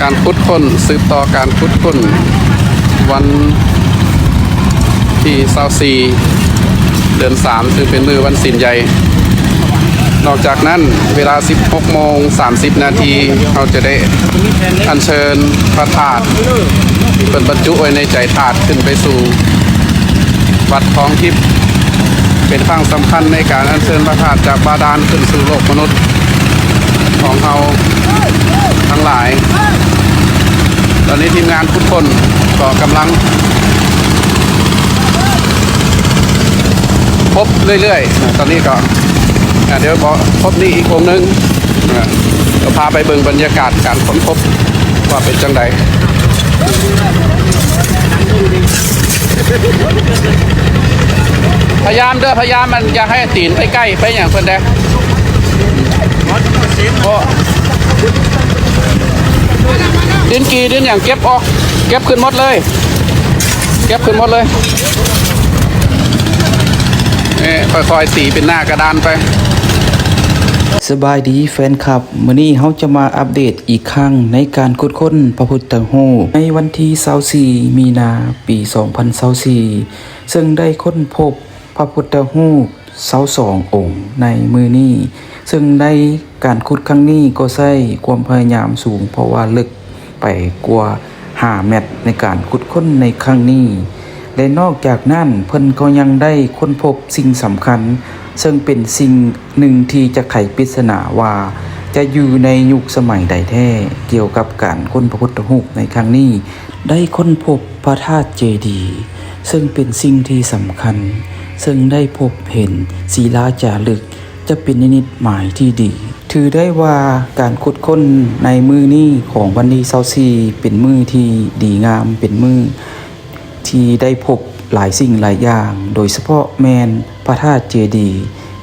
การคุดค้นสืบต่อการคุดค้นวันที่24เดือน3ซึ่งเป็นมือวันสินใหญ่ นอกจากนั้นเวลา 16โมง30 นาทีเราจะได้อัญเชิญพระธาตุเป็นบรรจุไว้ในใจธาตุขึ้นไปสู่ วัดท้องทิพย์เป็นครั้งสำคัญในการอัญเชิญพระธาตุจากบาดาลขึ้นสู่โลกมนุษย์ของเรา ตอนนี้ทีมงานทุกคนก็กำลัง พบเรื่อยๆ ตอนนี้ก็เดี๋ยวพบนี่อีกองค์หนึงอะเดี๋ยวพาไปเบิ่งบรรยากาศการค้นพบว่าเป็นจังใดพยายามเด้อพยายามมันอย่าให้ตีนไปใกล้ไปอย่างเพิ่นเด้โอ้ ดินกีดินอย่างเก็บออก เก็บขึ้นหมดเลย เก็บขึ้นหมดเลยนี่ค่อยๆตีเป็นหน้ากระดานไปสบายดีแฟนคลับมื้อนี้เฮาจะมาอัปเดตอีกครั้งในการค้นค้นพระพุทธรูในวันที่24มีนาปี 2024ซึ่งได้ค้นพบพระพุทธหู รูป22องค์ในมือนี้ ซึ่งได้การขุดครั้งนี้ก็ใช้ความพยายามสูง เพราะว่าลึกไปกว่า5เมตรในการขุดค้นในครั้งนี้ และนอกจากนั้นเพิ่นก็ยังได้ค้นพบสิ่งสำคัญ ซึ่งเป็นสิ่งหนึ่งที่จะไขปริศนาว่าจะอยู่ในยุคสมัยใดแท้เกี่ยวกับการค้นพระพุทธรูปในครั้งนี้ ได้ค้นพบพระธาตุเจดีย์ซึ่งเป็นสิ่งที่สำคัญ ซึ่งได้พบเห็นศิลาจารึก จะเป็นนิมิตหมายที่ดี ถือได้ว่าการขุดค้นในมือนี้ของวันที่เซาซีเป็นมือที่ดีงามเป็นมือ ที่ได้พบหลายสิ่งหลายอย่าง โดยเฉพาะแมนพระธาตุเจดี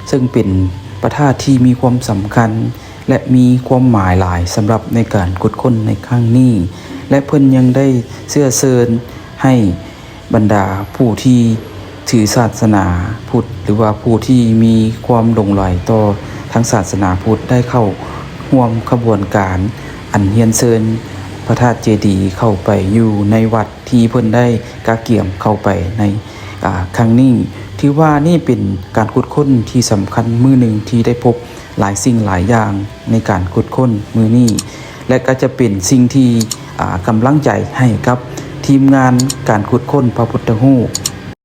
ซึ่งเป็นพระธาตุที่มีความสำคัญ และมีความหมายหลายสำหรับในการขุดค้นในครั้งนี้ และเพิ่นยังได้เสื้อเชิญให้บรรดาผู้ที่ ถือศาสนาพุทธหรือว่าผู้ที่มีความหลงไหลต่อทางศาสนาพุทธได้เข้าร่วมขบวนการอันเฮียนเชิญพระธาตุเจดีย์เข้าไปอยู่ในวัดที่เพิ่นได้กาเกี่ยมเข้าไปในครั้งนี้ที่ว่านี่เป็นการขุดค้นที่สำคัญมือหนึ่งที่ได้พบหลายสิ่งหลายอย่างในการขุดค้นมือนี้และก็จะเป็นสิ่งที่อ่ากำลังใจให้กับทีมงานการขุดค้นพระพุทธรูป